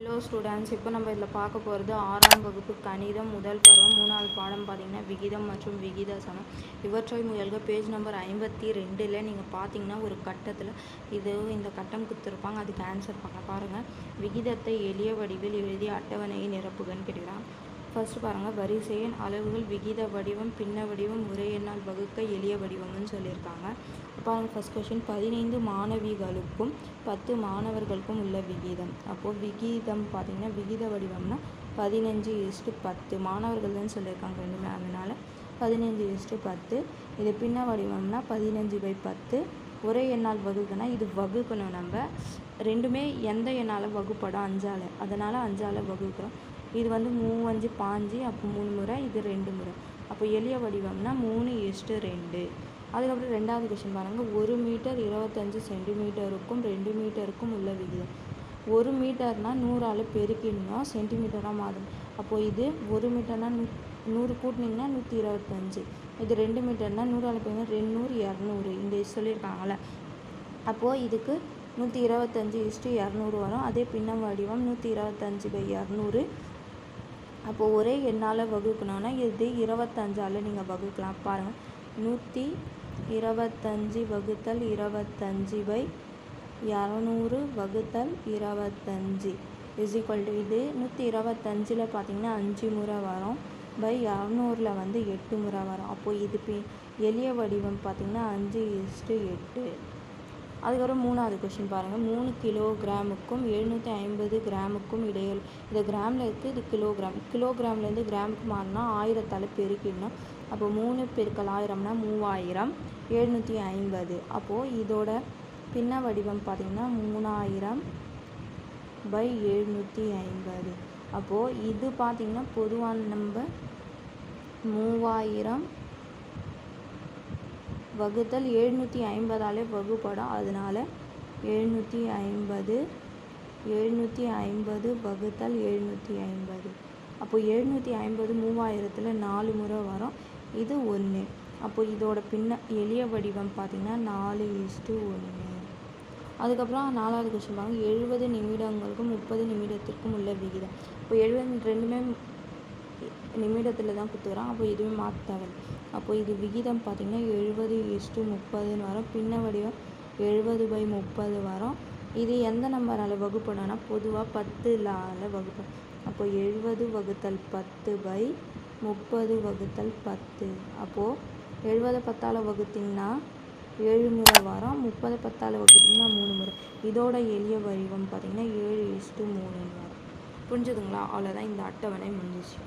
Hello students இப்போ நம்ம இதில் பார்க்க போகிறது ஆறாம் வகுப்பு கணிதம் முதல் பருவம் மூணாவது பாடம் பார்த்தீங்கன்னா விகிதம் மற்றும் விகித சமம் இவற்றை முயல்க பேஜ் நம்பர் ஐம்பத்தி ரெண்டில் நீங்கள் பார்த்தீங்கன்னா ஒரு கட்டத்தில் இது இந்த கட்டம் கொடுத்துருப்பாங்க அதுக்கு ஆன்சர் பண்ண பாருங்கள் விகிதத்தை எளிய வடிவில் எழுதி அட்டவணையை நிரப்புகன்னு கேட்குறாங்க ஃபஸ்ட்டு பாருங்கள் வரிசையின் அளவுகள் விகித வடிவம் பின்ன வடிவம் முறை எண்ணால் வகுக்க எளிய வடிவம்னு சொல்லியிருக்காங்க. பாருங்கள் ஃபர்ஸ்ட் கொஷின் பதினைந்து மாணவிகளுக்கும் பத்து மாணவர்களுக்கும் உள்ள விகிதம். அப்போது விகிதம் பார்த்திங்கன்னா விகித வடிவம்னா பதினஞ்சு இஸ்ட்டு பத்து மாணவர்கள் தான் சொல்லியிருக்காங்க ரெண்டுமே. அதனால் பதினஞ்சு இஸ்ட்டு பத்து இது பின்ன வடிவம்னா பதினஞ்சு பை பத்து. ஒரே எண்ணால் வகுக்கணும் இது வகுக்கணும் நம்ம. ரெண்டுமே எந்த எண்ணால் வகுப்படும்? அஞ்சால். அதனால் அஞ்சால் வகுக்கிறோம். இது வந்து மூவஞ்சு பாஞ்சு அப்போ மூணு முறை இது ரெண்டு முறை. அப்போ எளிய வடிவம்னா மூணு எஸ்ட்டு ரெண்டு. அதுக்கப்புறம் ரெண்டாவது கொஷின் பாருங்கள் ஒரு மீட்டர் இருபத்தஞ்சி சென்டிமீட்டருக்கும் ரெண்டு மீட்டருக்கும் உள்ள விகிதம். ஒரு மீட்டர்னால் நூறால் பெருக்கிடணும் சென்டிமீட்டராக மாறும். அப்போது இது ஒரு மீட்டர்னால் நூ நூறு கூட்டினீங்கன்னா நூற்றி இருபத்தஞ்சி. இது ரெண்டு மீட்டர்னால் நூறால் பெருங்க ரெண்டு நூறு இரநூறு. இந்த சொல்லியிருக்காங்கள அப்போது இதுக்கு நூற்றி இருபத்தஞ்சி இஸ்ட்டு இரநூறு வரும். அதே பின்னம் வடிவம் நூற்றி இருபத்தஞ்சி பை இரநூறு. அப்போது ஒரே எண்ணால் வகுக்கணும்னா இது இருபத்தஞ்சால் நீங்கள் வகுக்கலாம். பாருங்கள் நூற்றி இருபத்தஞ்சி வகுத்தல் இருபத்தஞ்சி பை இரநூறு வகுத்தல் இருபத்தஞ்சி இஸ் ஈக்குவல் டு இது நூற்றி இருபத்தஞ்சில் பார்த்தீங்கன்னா அஞ்சு முறை வரும். பை இரநூறில் வந்து எட்டு முறை வரும். அப்போது இது பி எளிய வடிவம் பார்த்திங்கன்னா அஞ்சு இஸ்ட்டு எட்டு. அதுக்கப்புறம் மூணாவது கொஷின் பாருங்கள் மூணு கிலோகிராமுக்கும் எழுநூற்றி ஐம்பது கிராமுக்கும் இடையில் இது கிராமில் இருக்குது இது கிலோகிராம். கிலோகிராம்லேருந்து கிராமுக்கு மாறினா ஆயிரத்தால் பெருக்கிடணும் அப்போ மூணு பெருக்கல் ஆயிரம்னா மூவாயிரம் எழுநூற்றி ஐம்பது. அப்போது இதோட பின்ன வடிவம் பார்த்திங்கன்னா மூணாயிரம் பை எழுநூற்றி ஐம்பது. அப்போது இது பார்த்திங்கன்னா பொதுவான நம்ம மூவாயிரம் வகுத்தல் எழுநூற்றி ஐம்பதாலே வகுப்படும். அதனால் எழுநூற்றி ஐம்பது எழுநூற்றி ஐம்பது வகுத்தல் எழுநூற்றி ஐம்பது. அப்போ எழுநூற்றி ஐம்பது மூவாயிரத்தில் நாலு முறை வரும். இது ஒன்று அப்போ இதோட பின்ன எளிய வடிவம் பார்த்திங்கன்னா நாலு இஸ்டு ஒன்று அதுக்கப்புறம் நாலாவது கொஸ்டின் பாருங்கள் எழுபது நிமிடங்களுக்கும் முப்பது நிமிடத்திற்கும் உள்ள விகிதம். இப்போ எழுபது ரெண்டுமே நிமிடத்தில் தான் கொடுத்துக்குறான் அப்போ எதுவுமே மாற்ற தேவையில்லை அப்போ இது விகிதம் பார்த்திங்கன்னா எழுபது இஸ்டு முப்பதுன்னு வரும். பின்ன வடிவம் எழுபது பை முப்பது வரும். இது எந்த நம்பரால் வகுப்பணும்னா பொதுவாக பத்துலால் வகுப்படும் அப்போ எழுபது வகுத்தல் பத்து பை முப்பது வகுத்தல் பத்து. அப்போது எழுபது பத்தால் வகுத்திங்கன்னா ஏழு முறை வரும். முப்பது பத்தால் வகுத்திங்கன்னா மூணு முறை. இதோட எளிய வடிவம் பார்த்திங்கன்னா ஏழு இஸ்டு மூணுன்னு வரும். புரிஞ்சுதுங்களா? அவ்வளோதான் இந்த அட்டவணை முடிஞ்சிச்சு.